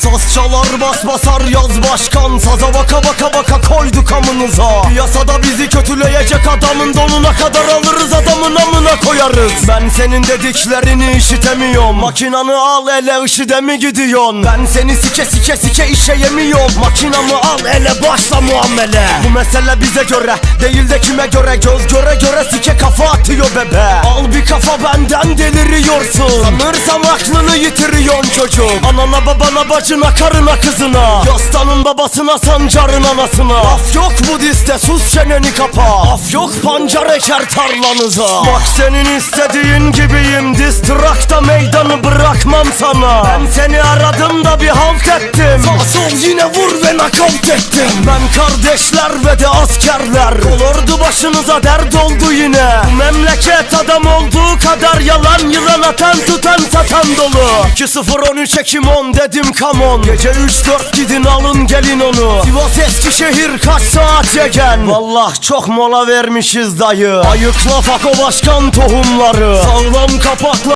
Saz çalar bas basar yaz başkan. Saza baka baka baka koyduk amınıza. Piyasada bizi kötüleyecek adamın donuna kadar alırız adamın amına koyarız. Ben senin dediklerini işitemiyorum. Makinanı al ele IŞİD'e mi gidiyorsun? Ben seni sike sike sike işe yemiyorum. Makinamı al ele başla muamele. Bu mesele bize göre değil de kime göre. Göz göre göre sike kafa atıyor bebe. Al bir kafa benden deliriyorsun Sanırsam aklını yitiriyorsun çocuk Anana babana bacına karına kızına. Yastanın babasına sancarın anasına. Af yok bu diste sus çeneni kapa. Af yok pancar eker tarlanıza. Bak senin istediğin gibiyim sana. Ben seni aradım da bir halt ettim. Sağ sol yine vur ve nakavt ettim. Ben kardeşler ve de askerler. Olurdu başınıza dert oldu yine. Bu memleket adam olduğu kadar yalan Yılan atan tutan satan dolu. 2-0-13 Ekim 10 dedim come on. Gece 3-4 gidin alın gelin onu. Sivas Eskişehir kaç saat yegen? Vallah çok mola vermişiz dayı. Ayıkla fako başkan tohumları. Sağlam kapakla